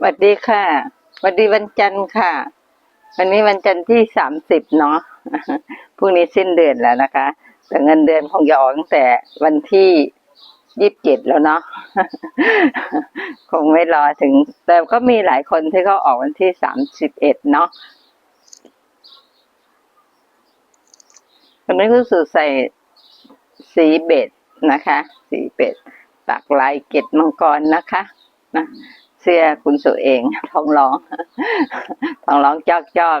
สวัสดีค่ะสวัสดีวันจันทร์ค่ะ วันนี้วันจันทร์ที่สามสิบเนาะพรุ่งนี้สิ้นเดือนแล้วนะคะ แต่เงินเดือนคงจะออกตั้งแต่วันที่ยี่สิบเจ็ดแล้วเนาะคงไม่รอถึง แต่ก็มีหลายคนที่เขาออกวันที่สามสิบเอ็ดเนาะวันนี้ก็คือใส่สีเบ็ดนะคะ สีเบ็ดปักลายเกล็ดมังกรนะคะนะ สื้อคุณสุเองท้องร้องท้องร้องจอกจอก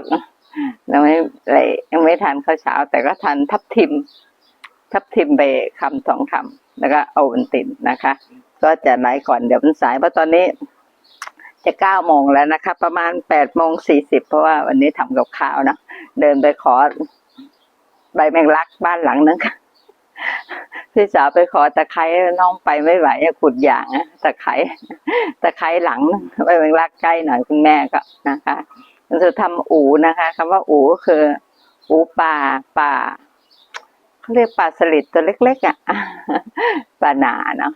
ยังไม่ยังไม่ทานข้าวเช้า แต่ก็ทานทับทิม ทับทิมไปคำสองคำแล้วก็เอาวันตินนะคะ ก็จะไลฟ์ก่อนเดี๋ยวมันสายเพราะตอนนี้ จะเก้าโมงแล้วนะคะ ประมาณแปดโมงสี่สิบเพราะว่าวันนี้ทำกับข้าวเนะเดินไปขอใบแมงลักบ้านหลังนึง พี่สาวไปขอตะไคร้น้องไปไม่ไหวขุดอย่างอะตะไคร้ตะไคร้หลังไปเวลาใกล้หน่อยคุณแม่ก็นะคะมันจะทำอูนะคะคำว่าอูก็คือ อูปลาปลาเขาเรียกปลาสลิดตัวเล็กๆอะปลาหนาเนาะ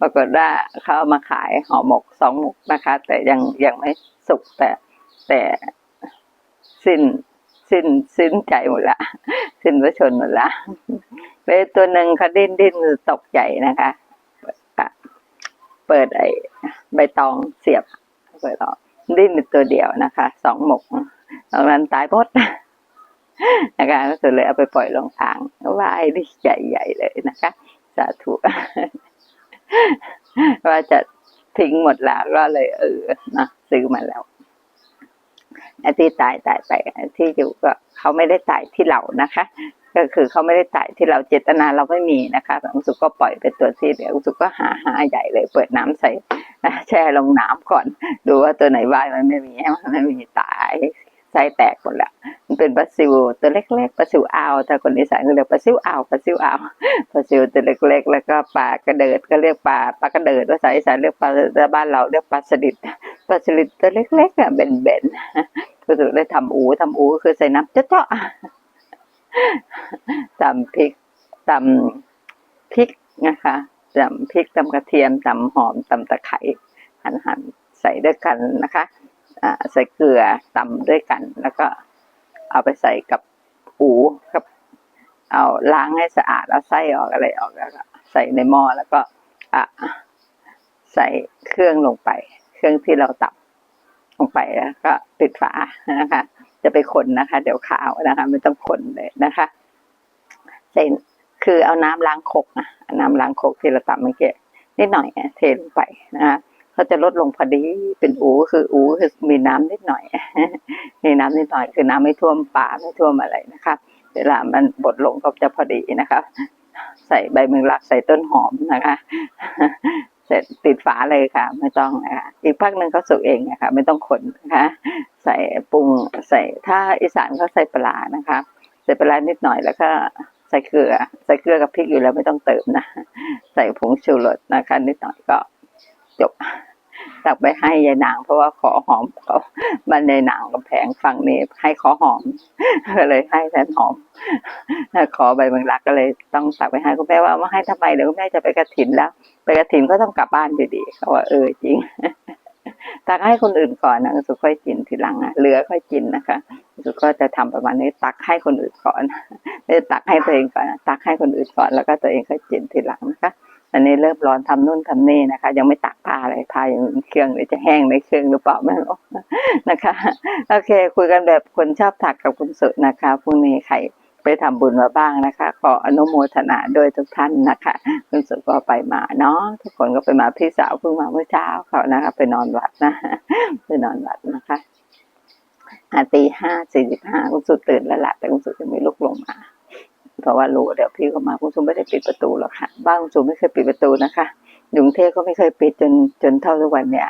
ปรากฏว่าเขาเอามาขายห่อหมกสองหมกนะคะ แต่ยังยังไม่สุกแต่แต่สิ้น สิ้นสิ้นใจหมดละสิ้นพระชนหมดละไปตัวหนึ่งเขาดิ้นดิ้นตกใจนะคะเปิดไอ้ใบตองเสียบเปิดออกดิ้นเป็นตัวเดียวนะคะสองหมกตอนนั้นตายพดนะคะก็คือเลยเอาไปปล่อยลงทางว่ายดิใหญ่ๆเลยนะคะสาธุว่าจะทิ้งหมดแล้วก็เลยเออนะซื้อมาแล้ว ที่ตายตายไปไอ้ที่อยู่ก็เขาไม่ได้ตายที่เรานะคะ ก็คือเขาไม่ได้ตายที่เราเจตนาเราไม่มีนะคะอุสุก็ปล่อยไปตัวที่เหลืออุสุก็หาหาใหญ่เลยเปิดน้ำใส่แช่ลงน้ำก่อน ดูว่าตัวไหนว่ายมันไม่มีมันไม่มีตาย ไส้แตกหมดแล้วมันเป็นปลาซิวตัวเล็กๆปลาซิวอาวถ้าคนอีสานก็เรียกปลาซิวอาวปลาซิวอาวปลาซิวตัวเล็กๆ แล้วก็ปลากระเดิดก็เรียกปลาปลากระเดิดภาษาอีสานเรียกปลาแต่บ้านเราเรียกปลาสลิดปลาสลิดตัวเล็กๆอะเบนๆก็ถือได้ทำอูทำอูก็คือใส่น้ำเจาะๆตำพริกตำพริกนะคะตำพริกตำกระเทียมตำหอมตำตะไคร้หั่นๆใส่ด้วยกันนะคะ ใส่เกลือตำด้วยกัน แล้วก็เอาไปใส่กับอูกับ เอาล้างให้สะอาดเอาไส้ออกอะไรออกแล้วก็ใส่ในหม้อแล้วก็อะใส่เครื่องลงไป เครื่องที่เราตับลงไปแล้วก็ปิดฝานะคะ จะไปคนนะคะ เดี๋ยวขาวนะคะ ไม่ต้องคนเลยนะคะใส่คือเอาน้ำล้างคกนะเอาน้ำล้างคกที่เราตับเมื่อกี้นิดหน่อยเทลงไปนะคะ เขาจะลดลงพอดีเป็นอูคืออูคือมีน้ำนิดหน่อยมีน้ำนิดหน่อยคือน้ำไม่ท่วมป่าไม่ท่วมอะไรนะคะเวลามันบดลงก็จะพอดีนะคะใส่ใบมึงลักใส่ต้นหอมนะคะ เสร็จปิดฝาเลยค่ะ ไม่ต้องนะคะอีกพักหนึ่งก็สุกเองนะคะไม่ต้องคนนะคะ ใส่ปรุงใส่ถ้าอีสานเขาใส่ปลานะคะใส่ปลานิดหน่อยแล้วก็ใส่เกลือ ใส่เกลือกับพริกอยู่แล้วไม่ต้องเติมนะ ใส่ผงชูรสนะคะนิดหน่อยก็ จบตักไปให้ยายนางเพราะว่าขอหอมเขามันในหนางกำแพงฝั่งนี้ให้ขอหอมก็เลยให้แทนหอมขอใบเมืองรักก็เลยต้องตักไปให้คุณแม่ว่ามาให้ทำไมเดี๋ยวคุณแม่จะไปกระถินแล้ว ไปกระถินก็ต้องกลับบ้านอยู่ดีเขาว่าเออจริงตักให้คนอื่นก่อนนะสุค่อยกินทีหลังอะเหลือค่อยกินนะคะสุก็จะทำประมาณนี้ ตักให้คนอื่นก่อนไม่ตักให้ตัวเองก่อนตักให้คนอื่นก่อนแล้วก็ตัวเองค่อยกินทีหลังนะคะ อันนี้เริ่มร้อนทำนู่นทำนี่นะคะ ยังไม่ตักผ้าอะไรผ้ายังเครื่องหรือจะแห้งในเครื่องหรือเปล่าไม่รู้นะคะโอเค คุยกันแบบคนชอบถักกับคุณสุนะคะพรุ่งนี้ใครไปทำบุญมาบ้างนะคะ ขออนุโมทนาโดยทุกท่านนะคะ คุณสุก็ไปมาเนาะทุกคนก็ไปมาพี่สาวเพิ่งมาเมื่อเช้าเขานะคะ ไปนอนวัดนะไปนอนวัดนะคะอาตีห้าสี่สิบห้าคุณสุตื่นแล้วล่ะแต่คุณสุยังไม่ลุกลงมา เพราะว่ารู้เดี๋ยวพี่ก็มาคุณสุไม่ได้ปิดประตูหรอกค่ะ บ้านคุณสุไม่เคยปิดประตูนะคะยุงเทพก็ไม่เคยปิดจนจนเท่าทุกวันเนี่ย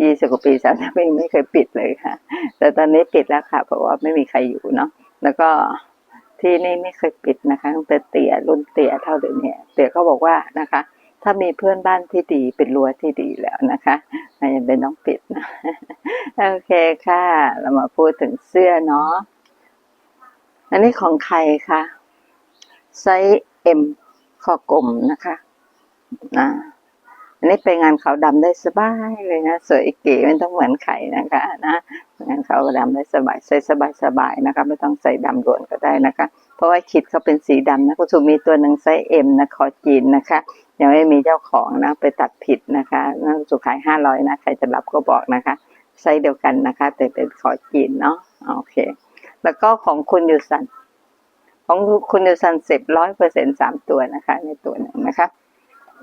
ยี่สิบกว่าปีสามสิบปีไม่เคยปิดเลยค่ะ แต่ตอนนี้ปิดแล้วค่ะ เพราะว่าไม่มีใครอยู่เนาะแล้วก็ที่นี่ไม่เคยปิดนะคะตั้งแต่เตี่ยรุ่นเตี่ยเท่าเดี๋ยวนี้เตี่ยก็บอกว่านะคะ ถ้ามีเพื่อนบ้านที่ดีเป็นรั้วที่ดีแล้วนะคะไม่จำเป็นต้องปิดนะโอเคค่ะ เรามาพูดถึงเสื้อเนาะอันนี้ของใครคะ ไซส์เอ็มคอกลมนะคะนะอันนี้ไปงานขาวดำได้สบายเลยนะ สวยเก๋ไม่ต้องเหมือนไข่นะคะนะงานขาวดำได้สบายใส่สบายสบายๆนะคะ ไม่ต้องใส่ดำล้วนก็ได้นะคะ เพราะว่าคิดเขาเป็นสีดำนะคุณสุมีตัวหนึ่งไซส์เอ็มนะคอจีนนะคะยังไม่มีเจ้าของนะไปตัดผิดนะคะนั่นสุขายห้าร้อยนะใครจะรับก็บอกนะคะไซส์เดียวกันนะคะ แต่เป็นขอจีนเนาะโอเค แล้วก็ของคุณอยูซัน ของคุณยูซันสิบร้อยเปอร์เซ็นสามตัวนะคะ ในตัวหนึ่งนะคะ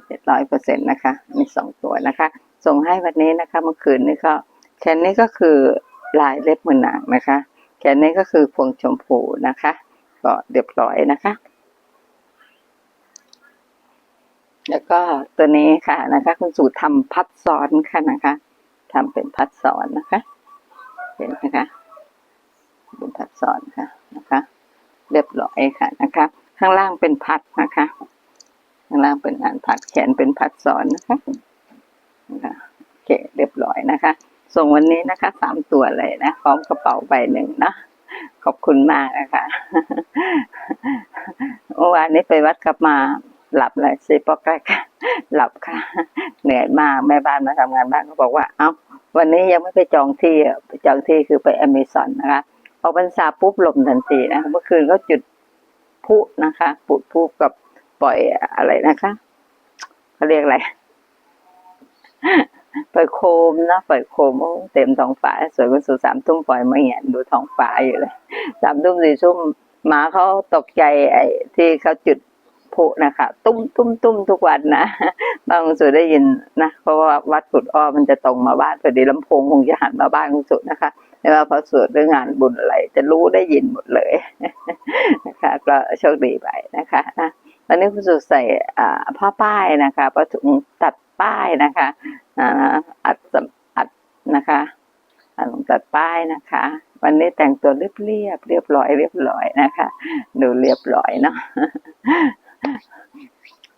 เจ็ดร้อยเปอร์เซ็นนะคะ มีสองตัวนะคะ ส่งให้วันนี้นะคะเมื่อคืนนี้ก็แขนนี้ก็คือลายเล็บมือหนางนะคะ แขนนี้ก็คือพวงชมพูนะคะ ก็เรียบร้อยนะคะ แล้วก็ตัวนี้ค่ะนะคะ คุณสู่ทำพัดซ้อนค่ะนะคะทำเป็นพัดซ้อนนะคะ เห็นไหมคะเป็นพัดซ้อนค่ะนะคะ เรียบร้อยค่ะนะคะ ข้างล่างเป็นพัดนะคะ ข้างล่างเป็นงานพัดแขนเป็นพัดซ้อนนะคะนะคะโอเคเรียบร้อยนะคะ ส่งวันนี้นะคะสามตัวเลยนะพร้อมกระเป๋าใบหนึ่งนะขอบคุณมากนะคะเมื่อวานนี้ไปวัดกลับมาหลับเลยสิปอกแรกหลับค่ะ เหนื่อยมากแม่บ้านมาทำงานบ้านก็บอกว่า เอ้า วันนี้ยังไม่ไปจองที่ไปจองที่คือไปอเมซอนนะคะ ออกพรรษาปุ๊บลมทันทีนะคะเมื่อคืนก็จุดพุนะคะปุดพุกับปล่อยอะไรนะคะเขาเรียกอะไรปล่อยโคมนะปล่อยโคมเต็มท้องฟ้าสวยกว่าสุดสามทุ่มปล่อยมาเหียนดูท้องฟ้าอยู่เลยสามทุ่มสี่ทุ่มหมาเขาตกใจไอ้ที่เขาจุดพุนะคะ ตุ้มตุ้มตุ้มทุกวันนะบางสุดได้ยินนะเพราะว่าวัดกุดอ้อมันจะตรงมาบ้านพอดีลำโพงคงจะหันมาบ้านคุณสุดนะคะ ไม่ว่าพอสวดเรื่องงานบุญอะไร จะรู้ได้ยินหมดเลยนะคะก็โชคดีไปนะคะนะวันนี้คุณสุดใส่อ่าผ้าป้ายนะคะผ้าถุงตัดป้ายนะคะอัดอัดนะคะอัดตัดป้ายนะคะ วันนี้แต่งตัวเรียบเรียบเรียบร้อยเรียบร้อยนะคะ ดูเรียบร้อยเนาะ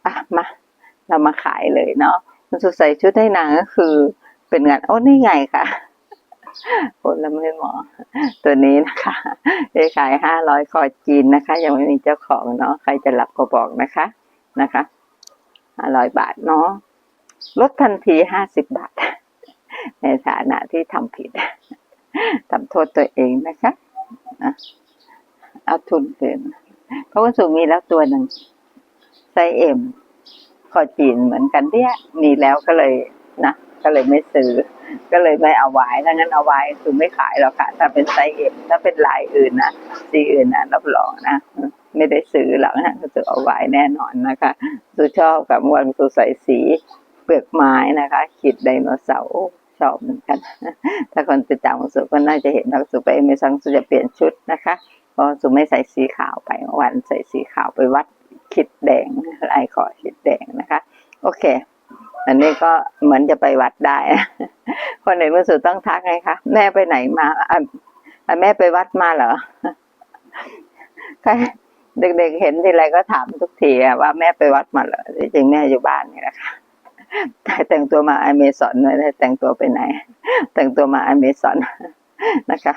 อะมาเรามาขายเลยเนาะมันสุดใส่ชุดให้นางก็คือเป็นงานโอ้นี่ไงค่ะ ผลไม้หมอ ตัวนี้นะคะได้ขายห้าร้อยคอจีนนะคะ ยังไม่มีเจ้าของเนาะใครจะรับก็บอกนะคะนะคะห้าร้อยบาทเนาะลดทันทีห้าสิบบาท ในฐานะที่ทำผิดทำโทษตัวเองนะคะเอาทุนคืนเพราะว่าสูมีแล้วตัวหนึ่งไซเอ็มคอจีนเหมือนกันเนี่ยมีแล้วก็เลยนะ ก็เลยไม่ซื้อ ก็เลยไม่เอาไว้ถ้างั้นเอาไว้คือไม่ขายหรอกค่ะ ถ้าเป็นไซส์เอ็มถ้าเป็นลายอื่นนะสีอื่นนะรับรองนะไม่ได้ซื้อหรอกนะก็จะเอาไว้แน่นอนนะคะสุชอบกับวันสุใส่สีเปลือกไม้นะคะขีดไดโนเสาร์ชอบเหมือนกัน ถ้าคนติดตามของสุก็น่าจะเห็นว่าสุไปไม่ซังสุจะเปลี่ยนชุดนะคะเพราะสุไม่ใส่สีขาวไปวันใส่สีขาวไปวัดขิดแดงลายขอขิดแดงนะคะ โอเค อันนี้ก็เหมือนจะไปวัดได้ คนไหนมือสุดต้องทักไงคะ แม่ไปไหนมาอะแม่ไปวัดมาเหรอใครเด็กๆเห็นทีไรก็ถามทุกทีว่าแม่ไปวัดมาเหรอจริงแม่อยู่บ้านนี่แหละค่ะแต่แต่งตัวมาอเมซอนไม่ได้แต่งตัวไปไหน แต่งตัวมาอเมซอนนะคะ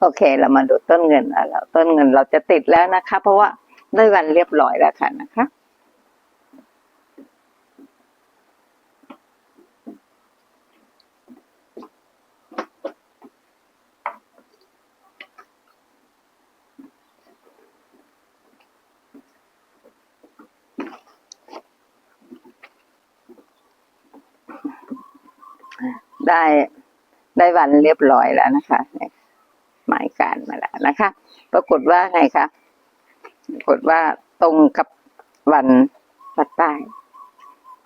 โอเค เรามาดูต้นเงินแล้วต้นเงินเราจะติดแล้วนะคะ เพราะว่าได้วันเรียบร้อยแล้วค่ะนะคะ ได้ได้วันเรียบร้อยแล้วนะคะ หมายการมาแล้วนะคะ ปรากฏว่าไงคะปรากฏว่าตรงกับวันปัดใต้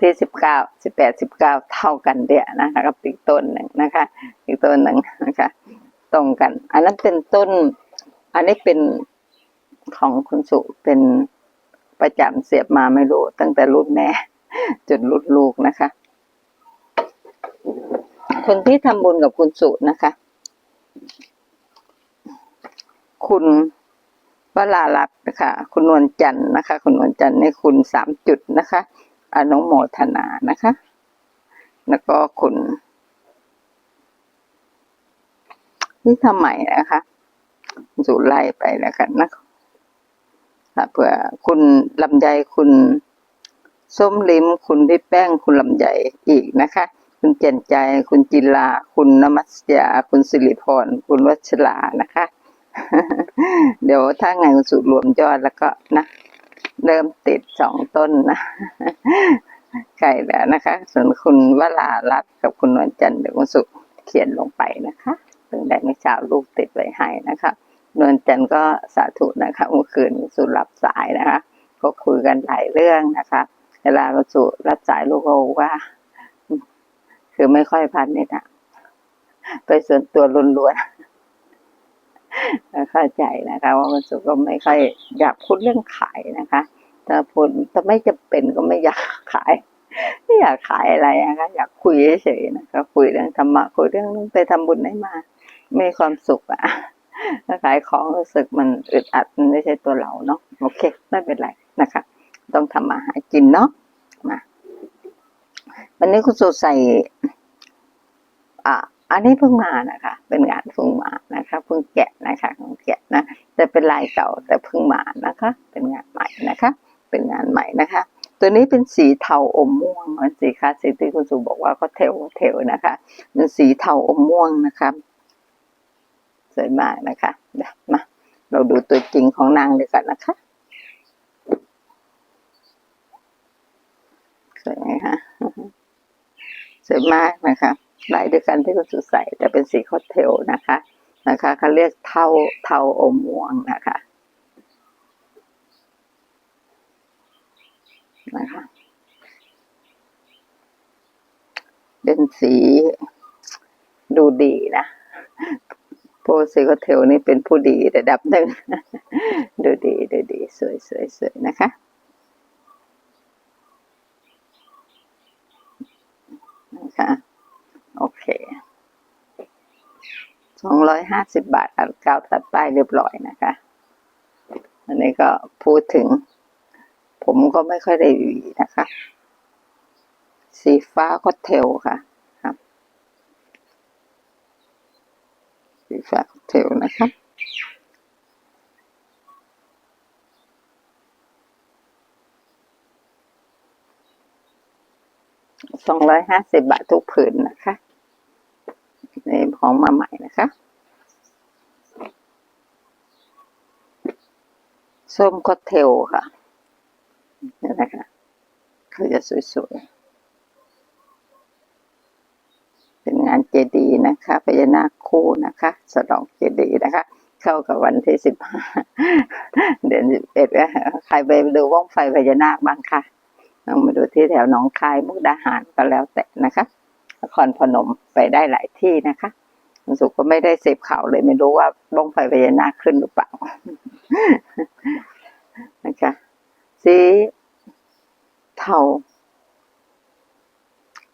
ที่สิบเก้าสิบแปดสิบเก้าเท่ากันเดียนะคะกับอีกต้นหนึ่งนะคะ อีกต้นหนึ่งนะคะ ตรงกัน อันนั้นเป็นต้น อันนี้เป็นของคุณสุเป็นประจำเสียบมาไม่รู้ ตั้งแต่รุ่นแม่จนรุ่นลูกนะคะ คนที่ทำบุญกับคุณสุนะคะ คุณวราลักนะคะ คุณนวลจันทร์นะคะ คุณนวลจันทร์ในคุณสามจุดนะคะอนุโมทนานะคะ แล้วก็คุณนี่ทำใหม่นะคะสุไล่ไปแล้วกันนะคะเผื่อคุณลำไยคุณส้มลิ้มคุณพี่แป้งคุณลำใหญ่อีกนะคะ คุณเจนใจคุณจิลา คุณนมัสยา คุณสิริพร คุณวัชรานะคะ เดี๋ยวถ้าไงคุณสุรวมยอดแล้วก็นะ เริ่มติดสองต้นนะใกล้แล้วนะคะ ส่วนคุณวรารัตกับคุณนวลจันทร์เดี๋ยวคุณสุเขียนลงไปนะคะเพิ่งได้เมื่อเช้าลูกติดไว้ให้นะคะนวลจันทร์ก็สาธุนะคะเมื่อคืนสุรับสายนะคะ ก็คุยกันหลายเรื่องนะคะ เวลาคุณสุรับสายลูกก็บอกว่า คือไม่ค่อยพันนี่นะไปส่วนตัวล้วนๆเข้าใจนะคะ ว่าคุณสุก็ไม่ค่อยอยากพูดเรื่องขายนะคะถ้าพูดถ้าไม่จะเป็นก็ไม่อยากขายไม่อยากขายอะไรนะคะอยากคุยเฉยๆนะคะคุยเรื่องธรรมะคุยเรื่องไปทำบุญได้มามีความสุขอะถ้าขายของรู้สึกมันอึดอัดมันไม่ใช่ตัวเราเนาะโอเคไม่เป็นไรนะคะ ต้องทำมาหากินเนาะมา วันนี้คุณสุใส่ อะ อันนี้เพิ่งมานะคะ เป็นงานเพิ่งมานะคะเพิ่งแกะนะคะเพิ่งแกะนะแต่เป็นลายเก่าแต่เพิ่งมานะคะ เป็นงานใหม่นะคะ เป็นงานใหม่นะคะ ตัวนี้เป็นสีเทาอมม่วงมือนสีคลาสสิที่คุณสุบอกว่าก็เทลเทลนะคะเป็นสีเทาอมม่วงนะคะสวยมากนะคะมาเราดูตัวจริงของนางเลยกันนะคะ สวยไหมคะสวยมากนะคะลายเดียวกันที่คุณสุใส่แต่เป็นสีคอสเทลนะคะนะคะเขาเรียกเทาเทาอมม่วงนะคะนะคะเป็นสีดูดีนะโปรซีโคเทลนี่เป็นผู้ดีระดับหนึ่ง ดูดีดูดี สวยสวยสวยนะคะ โอ เคสองร้อยห้าสิบบาทอันเก้าตัดป้ายเรียบร้อยนะคะ อันนี้ก็พูดถึง ผมก็ไม่ค่อยได้หวีนะคะ สีฟ้าก็เทลค่ะครับสีฟ้าก็เทลนะครับสองร้อยห้าสิบบาททุกผืนนะคะ นี่ของมาใหม่นะคะส้มก็เทลค่ะนี่นะคะเขาจะสวยๆ เป็นงานเจดีย์นะคะพญานาคคู่นะคะ สลองเจดีย์นะคะ เข้ากับวันที่สิบห้าเดือนสิบเอ็ดใครไปดูว่องไฟพญานาคบ้างค่ะลองมาดูที่แถวหนองคายมุกดาหารก็แล้วแต่นะคะ นครพนมไปได้หลายที่นะคะคุณสุก็ไม่ได้เสพข่าวเลย ไม่รู้ว่าบ้องไฟพญานาคขึ้นหรือเปล่านะคะสีเทา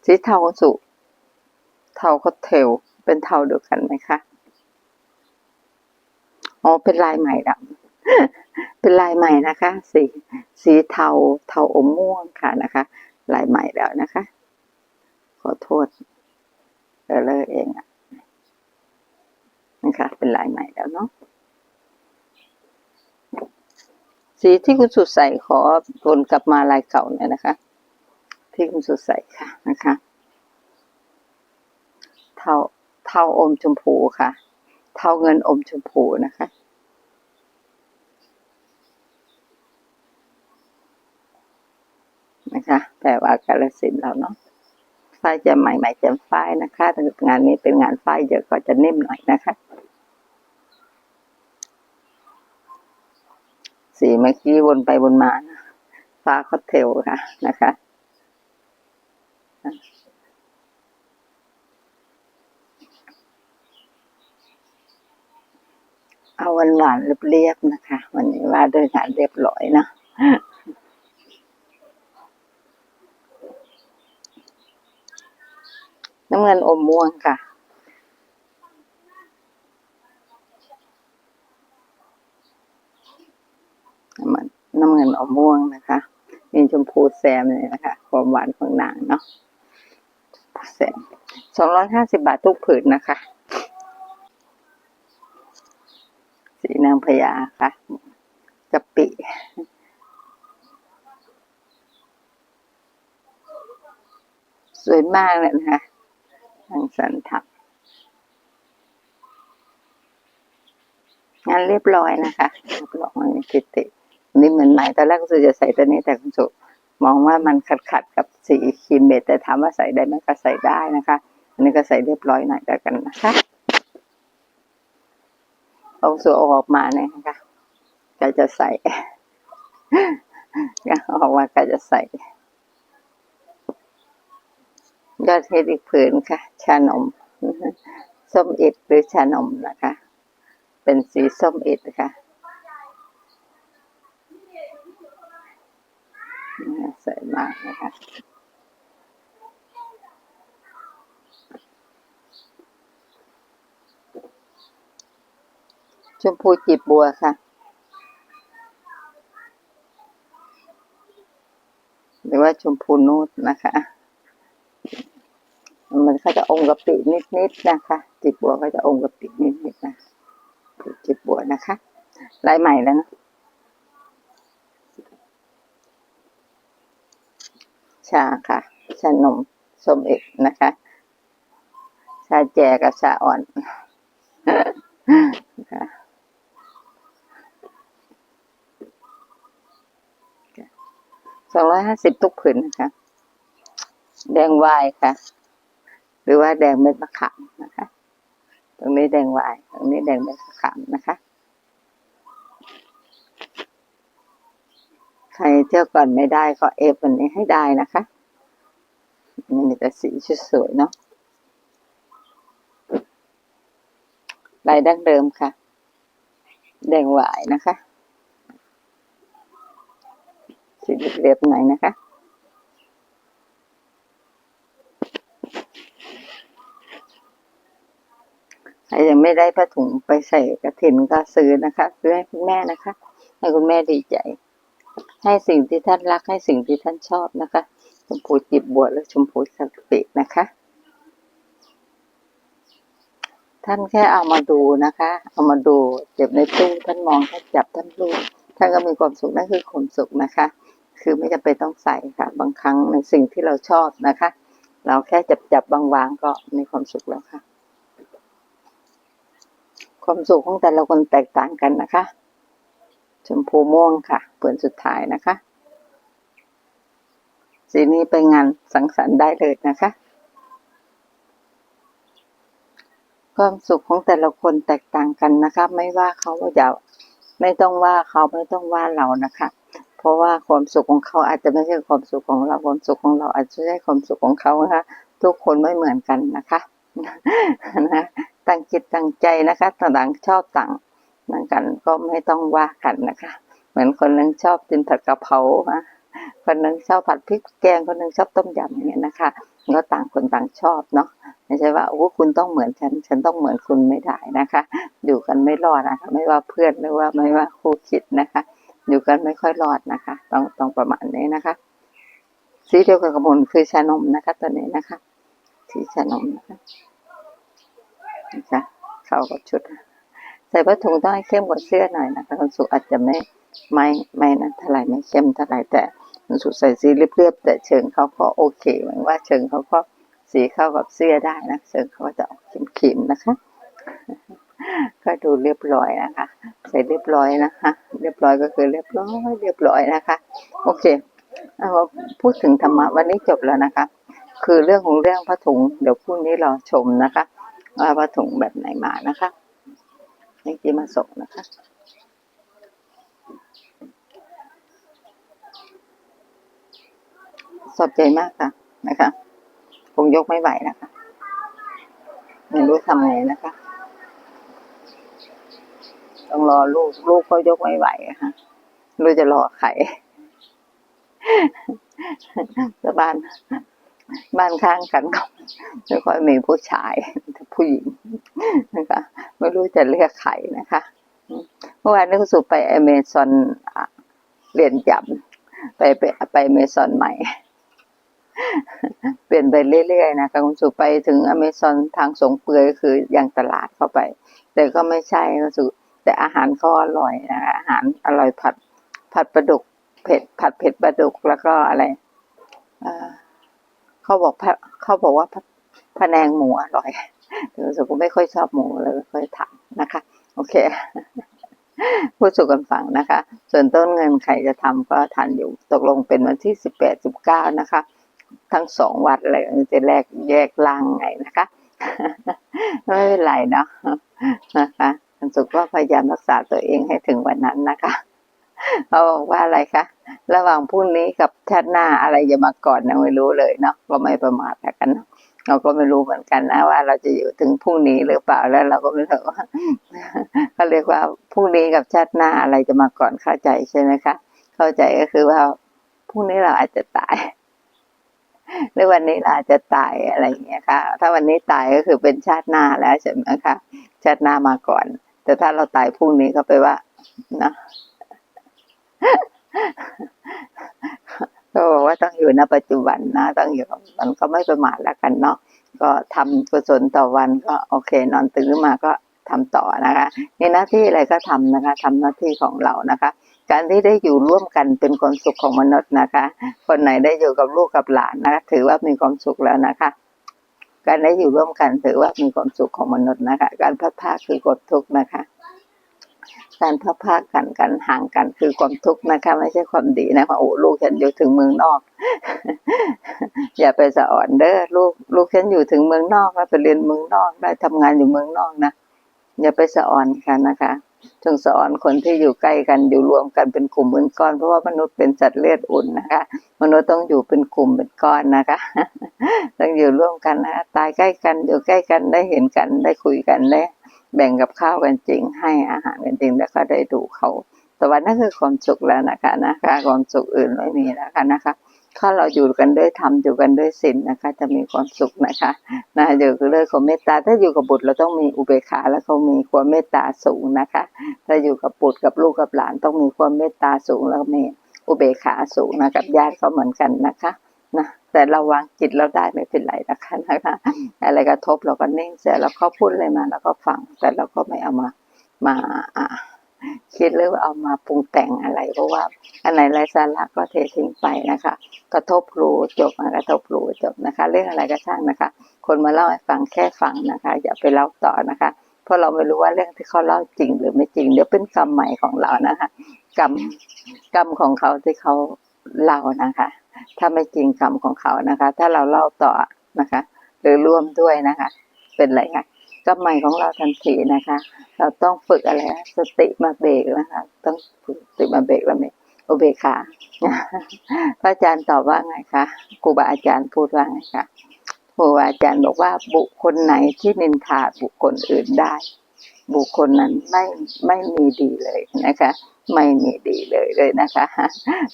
สีเทาสุเทาก็เทลเป็นเทาเดียวกันไหมคะอ๋อเป็นลายใหม่ดำเป็นลายใหม่นะคะ สีสีเทาเทาอมม่วงค่ะนะคะ ลายใหม่แล้วนะคะ ขอโทษเออเลอเองอะนะคะเป็นลายใหม่แล้วเนาะสีที่คุณสุดใส่ขอวนกลับมาลายเก่าหน่อยนะคะ ที่คุณสุดใส่ค่ะนะคะ เทาเทาอมชมพูค่ะ เทาเงินอมชมพูนะคะนะคะแปลว่ากาลสินเราเนาะ ฝ้ายจะใหม่ใหม่ๆจะฝ้ายนะคะงานนี้เป็นงานฝ้ายเยอะก็จะนิ่มหน่อยนะคะ สีเมื่อกี้วนไปวนมานะฟ้าคอเทลค่ะนะคะเอาวานหวานเรียบๆนะคะ วันนี้ว่าด้วยงานเรียบร้อยนะ น้ำเงินอมม่วงค่ะน้ำมันน้ำเงินอมม่วงนะคะมีชมพูแซมเลยนะคะ ความหวานของนางเนาะแซมสองร้อยห้าสิบาททุกผืนนะคะ สีนางพญาค่ะกะปิสวยมากเลยนะคะ ทางสันทับงานเรียบร้อยนะคะเรียบร้อยคิติ นี่เหมือนใหม่ตอนแรกก็จะใส่ตัวนี้แต่คุณสุมองว่ามันขัดขัดกับสีครีมเบจแต่ถามว่าใส่ได้ไหมก็ใส่ได้นะคะ อันนี้ก็ใส่เรียบร้อยหน่อยแล้วกันนะคะเอาสูเอออกมาเนี่ยนะคะก็จะใส่ก็ออกมาก็จะใส่ ยอดเห็ดอีกผืนค่ะ ชานม ส้มอิดหรือชานมนะคะ เป็นสีส้มอิดค่ะน่าสวยมากนะคะชมพูจีบบัวค่ะ หรือว่าชมพูนูดนะคะ มันก็จะองค์กะปินิดๆนะคะจีบบัวก็จะองค์กะปินิดๆนะจีบบัวนะคะลายใหม่แล้วนะชาค่ะ ชานมส้มเอกนะคะ ชาแจกับชาอ่อนค่ะสองร้อยห้าสิบทุกผืนนะคะ แดงวายค่ะ หรือว่าแดงเม็ดมะขามนะคะ ตรงนี้แดงวายตรงนี้แดงเม็ดมะขามนะคะใครเที่ยวก่อนไม่ได้ก็เอฟวันนี้ให้ได้นะคะนี่มีแต่สีสวยๆเนาะลายดั้งเดิมค่ะ แดงหวายนะคะ สีเรียบๆหน่อยนะคะ ยังไม่ได้ผ้าถุงไปใส่กระถินก็ซื้อนะคะซื้อให้คุณแม่นะคะ ให้คุณแม่ดีใจ ให้สิ่งที่ท่านรักให้สิ่งที่ท่านชอบนะคะชมพูจิบบัวและชมพูสักปินะคะ ท่านแค่เอามาดูนะคะ เอามาดูเก็บในตู้ท่านมองท่านจับท่านรู้ท่านก็มีความสุขนั่นคือความสุขนะคะ คือไม่จำเป็นต้องใส่ค่ะ บางครั้งในสิ่งที่เราชอบนะคะ เราแค่จับจับบางวางๆก็มีความสุขแล้วค่ะ ความสุขของแต่ละคนแตกต่างกันนะคะ ชมพูม่วงค่ะเปืนสุดท้ายนะคะ สีนี้ไปงานสังสรรค์ได้เลยนะคะ ความสุขของแต่ละคนแตกต่างกันนะคะ ไม่ว่าเขาว่าจะไม่ต้องว่าเขาไม่ต้องว่าเรานะคะ เพราะว่าความสุขของเขาอาจจะไม่ใช่ความสุขของเราความสุขของเราอาจจะไม่ใช่ความสุขของเขานะคะ ทุกคนไม่เหมือนกันนะคะ นะตั้งจิตตั้งใจนะคะต่างชอบต่างเหมือนกันก็ไม่ต้องว่ากันนะคะ เหมือนคนนึงชอบกินผัดกะเพราคนนึงชอบผัดพริกแกงคนนึงชอบต้มยำอย่างเงี้ยนะคะก็ต่างคนต่างชอบเนาะไม่ใช่ว่าโอ้คุณต้องเหมือนฉัน ฉันต้องเหมือนคุณไม่ได้นะคะ อยู่กันไม่รอดนะคะ ไม่ว่าเพื่อนหรือว่าไม่ว่าคู่คิดนะคะ อยู่กันไม่ค่อยรอดนะคะ ต้องต้องประมาณนี้นะคะ สีเดียวกับกระมลคือชานมนะคะตัวนี้นะคะ สีชานมนะคะนะคะเข้ากับชุด ใส่ผ้าถุงต้องให้เข้มกว่าเสื้อหน่อยนะคะคุณสุอาจจะไม่ไม่ไม่นะเท่าไหร่ไม่เข้มเท่าไหร่แต่คุณสุใส่สีเรียบๆแต่เชิงเขาก็โอเคเหมือนว่าเชิงเขาก็สีเข้ากับเสื้อได้นะเชิงเขาก็จะออกเข็มๆนะคะ ก็ดูเรียบร้อยนะคะ ใส่เรียบร้อยนะคะ เรียบร้อยก็คือเรียบร้อย เรียบร้อยนะคะ โอเคเอาพูดถึงธรรมะวันนี้จบแล้วนะคะ คือเรื่องของเรื่องผ้าถุง เดี๋ยวพรุ่งนี้เราชมนะคะว่าผ้าถุงแบบไหนมานะคะนี่จีมาส่งนะคะสดใจมากค่ะนะคะคงยกไม่ไหวนะคะไม่รู้ทำไงนะคะ ต้องรอลูกลูกก็ยกไม่ไหวะค่ะรู้จะรอใครแล้วบ้าน บ้านข้างกันก็ไม่ค่อยมีผู้ชายแต่ผู้หญิงนะคะ ไม่รู้จะเรียกใครนะคะ เมื่อวานนี้คุณสุไปอเมซอนอะเรียนจำไปไปไปอเมซอนใหม่ เปลี่ยนไปเรื่อยๆนะคะคุณสุไปถึงอเมซอนทางสงเปือยคืออยังตลาดเข้าไป แต่ก็ไม่ใช่คุณสุแต่อาหารเขาอร่อยนะคะอาหารอร่อยผัดผัดปลาดุกเผ็ดผัดเผ็ดปลาดุกแล้วก็อะไรอ่า เขาบอกเขาบอกว่าพะแนงหมูอร่อยแต่รู้สึกว่าไม่ค่อยชอบหมูเลยไม่ค่อยทำนะคะ โอเคพูดสู่กันฟังนะคะ ส่วนต้นเงินใครจะทำก็ทันอยู่ตกลงเป็นวันที่สิบแปดสิบเก้านะคะ ทั้งสองวัดเลยจะแลกแยกล่างไงนะคะไม่เป็นไรเนาะนะคะคุณสุขก็พยายามรักษาตัวเองให้ถึงวันนั้นนะคะเขาบอกว่าอะไรคะ ระหว่างพรุ่งนี้กับชาติหน้าอะไรจะมาก่อนยังไม่รู้เลยเนาะก็ไม่ประมาทกันเนาะเราก็ไม่รู้เหมือนกันนะว่าเราจะอยู่ถึงพรุ่งนี้หรือเปล่าแล้วเราก็ไม่รู้ว่าเขาเรียกว่าพรุ่งนี้กับชาติหน้าอะไรจะมาก่อนเข้าใจใช่ไหมคะ เข้าใจก็คือว่าพรุ่งนี้เราอาจจะตายหรือวันนี้เราอาจจะตายอะไรอย่างเงี้ยค่ะ ถ้าวันนี้ตายก็คือเป็นชาติหน้าแล้วใช่ไหมคะ ชาติหน้ามาก่อน แต่ถ้าเราตายพรุ่งนี้ก็ไปว่านะ ก็บอกว่าต้องอยู่ณปัจจุบันนะ ต้องอยู่มันก็ไม่ประมาทแล้วกันเนาะก็ทำกุศลต่อวันก็โอเค นอนตื่นมาก็ทำต่อนะคะมีหน้าที่อะไรก็ทำนะคะทำหน้าที่ของเรานะคะ การที่ได้อยู่ร่วมกันเป็นความสุขของมนุษย์นะคะ คนไหนได้อยู่กับลูกกับหลานนะคะถือว่ามีความสุขแล้วนะคะ การได้อยู่ร่วมกันถือว่ามีความสุขของมนุษย์นะคะ การพัดพาคือกดทุกข์นะคะ การพัดพรากันกันห่างกันคือความทุกข์นะคะ ไม่ใช่ความดีนะคะโอ้ลูกฉันอยู่ถึงเมืองนอก อย่าไปสะอ่อนเด้อลูกลูกฉันอยู่ถึงเมืองนอกแล้วไปเรียนเมืองนอกได้ทำงานอยู่เมืองนอกนะอย่าไปสะอ่อนกันนะคะจงสะอ่อนคนที่อยู่ใกล้กันอยู่รวมกันเป็นกลุ่มเป็นก้อน เพราะว่ามนุษย์เป็นสัตว์เลือดอุ่นนะคะ มนุษย์ต้องอยู่เป็นกลุ่มเป็นก้อนนะคะ ต้องอยู่ร่วมกันนะคะตายใกล้กันอยู่ใกล้กันได้เห็นกันได้คุยกันได้ แบ่งกับข้าวกันจริง ให้อาหารกันจริง แล้วก็ได้ดูเขาแต่วันนั้นคือความสุขแล้วนะคะนะคะความสุขอื่นไม่มีนะคะนะคะถ้าเราอยู่กันด้วยธรรมอยู่กันด้วยศีลนะคะ จะมีความสุขนะคะนะอยู่กันด้วยความเมตตาถ้าอยู่กับบุตรเราต้องมีอุเบกขาแล้วเขามีความเมตตาสูงนะคะ ถ้าอยู่กับบุตรกับลูกกับหลานต้องมีความเมตตาสูงแล้วมีอุเบกขาสูงนะกับญาติก็เหมือนกันนะคะ นะแต่เราวางจิตเราได้ไม่เป็นไรนะคะนะคะอะไรกระทบเราก็นิ่งเสียแล้วเขาพูดอะไรมาเราก็ฟัง แต่เราก็ไม่เอามามาอ่าคิดหรือว่าเอามาปรุงแต่งอะไร เพราะว่าอันไหนไร้สาระก็เททิ้งไปนะคะ กระทบรู้จบนะกระทบรู้จบนะคะ เรื่องอะไรก็ช่างนะคะ คนมาเล่าให้ฟังแค่ฟังนะคะ อย่าไปเล่าต่อนะคะ เพราะเราไม่รู้ว่าเรื่องที่เขาเล่าจริงหรือไม่จริง เดี๋ยวเป็นกรรมใหม่ของเรานะคะ กรรมกรรมของเขาที่เขาเล่านะคะ ถ้าไม่จริงกรรมของเขานะคะ ถ้าเราเล่าต่อนะคะ หรือร่วมด้วยนะคะ เป็นไรคะกรรมใหม่ของเราทันทีนะคะ เราต้องฝึกอะไรสติมาเบรกนะคะ ต้องฝึกสติมาเบรกแล้วไหมอุเบกขาพระอาจารย์ตอบว่าไงคะครูบาอาจารย์พูดว่าไงคะครูบาอาจารย์บอกว่าบุคคลไหนที่นินทาบุคคลอื่นได้ บุคคลนั้นไม่ไม่มีดีเลยนะคะ ไม่มีดีเลยเลยนะคะ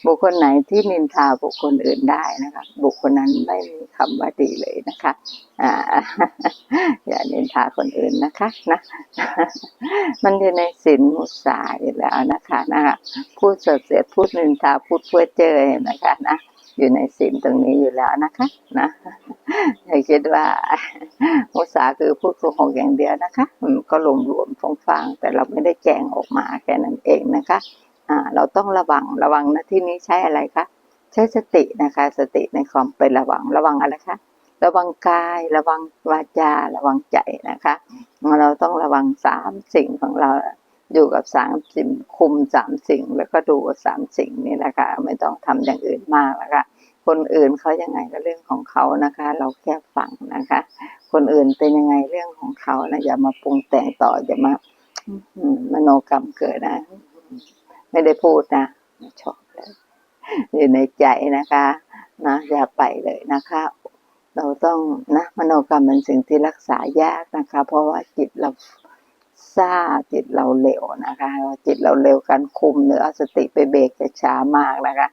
บุคคลไหนที่นินทาบุคคลอื่นได้นะคะ บุคคลนั้นไม่มีคำว่าดีเลยนะคะอ่าอย่านินทาคนอื่นนะคะนะมันอยู่ในศีลมุสาอยู่แล้วนะคะนะคะพูดเสดเสียดพูดนินทาพูดเพื่อเจอนะคะนะ อยู่ในศีลตรงนี้อยู่แล้วนะคะนะอย่าคิดว่ามุสาคือพูดโกหกอย่างเดียวนะคะก็รวมรวมๆฟังแต่เราไม่ได้แจงออกมาแค่นั้นเองนะคะอ่าเราต้องระวังระวังนะที่นี้ใช้อะไรคะใช้สตินะคะ สติในความเป็นระวังระวังอะไรคะระวังกายระวังวาจาระวังใจนะคะ เราต้องระวังสามสิ่งของเรา อยู่กับสามสิ่งคุมสามสิ่ง แล้วก็ดูสามสิ่งนี่แหละค่ะไม่ต้องทำอย่างอื่นมากแล้วค่ะคนอื่นเขายังไงก็เรื่องของเขานะคะ เราแค่ฟังนะคะ คนอื่นเป็นยังไงเรื่องของเขานะอย่ามาปรุงแต่งต่ออย่ามาอมโนกรรมเกิดนะ ไม่ได้พูดนะชอบเลยอยู่ในใจนะคะนะอย่าไปเลยนะคะ เราต้องนะมโนกรรมเป็นสิ่งที่รักษายากนะคะ เพราะว่าจิตเรา ซ่าจิตเราเร็วนะคะจิตเราเร็วการคุมหรือเอาสติไปเบรกจะช้ามากนะคะ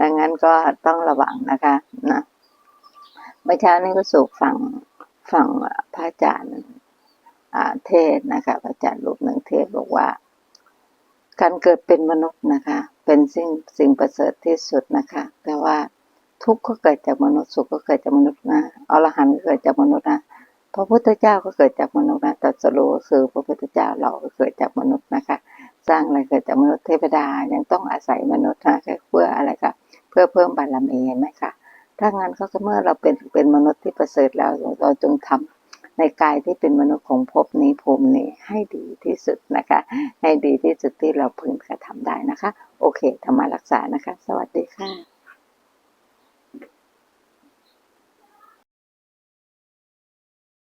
ดังนั้นก็ต้องระวังนะคะนะเมื่อเช้านี้ก็สูกฟังฟังพระอาจารย์เทศนะคะพระอาจารย์รูปหนึ่งเทศบอกว่า การเกิดเป็นมนุษย์นะคะ เป็นสิ่งสิ่งประเสริฐที่สุดนะคะแต่ว่าทุกข์ก็เกิดจากมนุษย์สุขก็เกิดจากมนุษย์นะอรหันต์ก็เกิดจากมนุษย์นะ พระพุทธเจ้าก็เกิดจากมนุษย์นะตรัสรู้คือพระพุทธเจ้าเราก็เกิดจากมนุษย์นะคะ สร้างอะไรเกิดจากมนุษย์เทวดายังต้องอาศัยมนุษย์นะเพื่ออะไรคะเพื่อเพิ่มบารมีเห็นไหมคะถ้างั้นก็เมื่อเราเป็นเป็นมนุษย์ที่ประเสริฐแล้วเราจงทำในกายที่เป็นมนุษย์ของภพนี้ภูมินี้ให้ดีที่สุดนะคะ ให้ดีที่สุดที่เราพึงกระทำได้นะคะ โอเคธรรมารักษานะคะ สวัสดีค่ะ